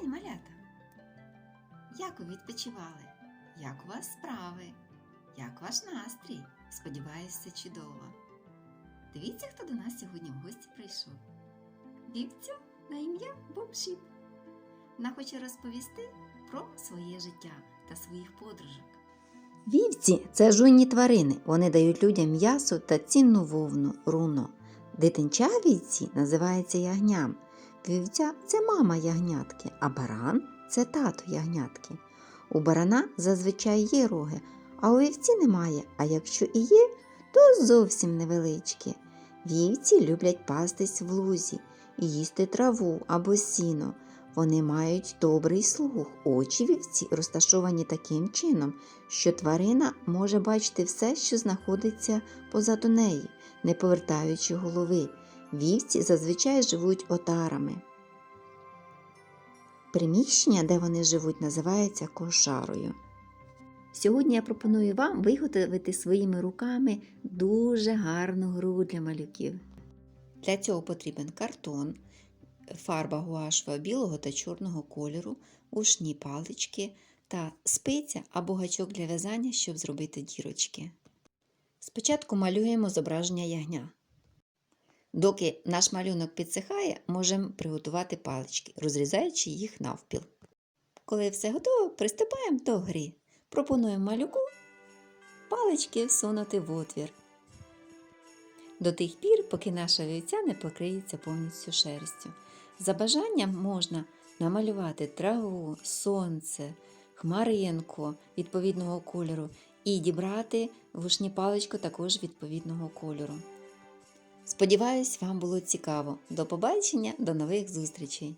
день, малята! Як ви відпочивали? Як у вас справи? Як ваш настрій? Сподіваюся, чудово. Дивіться, хто до нас сьогодні в гості прийшов. Вівця на ім'я Бобшіп. Вона хоче розповісти про своє життя та своїх подружок. Вівці це жуйні тварини. Вони дають людям м'ясо та цінну вовну, руно. Дитинча вівці називається ягням. Вівця це мама ягнятки, а баран це тато ягнятки. У барана зазвичай є роги, а у вівці немає, а якщо і є, то зовсім невеличкі. Вівці люблять пастись в лузі і їсти траву або сіно. Вони мають добрий слух. Очі вівці розташовані таким чином, що тварина може бачити все, що знаходиться позаду неї, не повертаючи голови. Вівці зазвичай живуть отарами. Приміщення, де вони живуть, називається кошарою. Сьогодні я пропоную вам виготовити своїми руками дуже гарну гру для малюків. Для цього потрібен картон, фарба гуашева білого та чорного кольору, ушні палички та спиця або гачок для в'язання, щоб зробити дірочки. Спочатку малюємо зображення ягня. Доки наш малюнок підсихає, можемо приготувати палички, розрізаючи їх навпіл. Коли все готово, приступаємо до гри. Пропонуємо малюку палички всунути в отвір. До тих пір, поки наша вівця не покриється повністю шерстю. За бажанням можна намалювати траву, сонце, хмаринку відповідного кольору і дібрати вушні паличку також відповідного кольору. Сподіваюсь, вам було цікаво. До побачення, до нових зустрічей!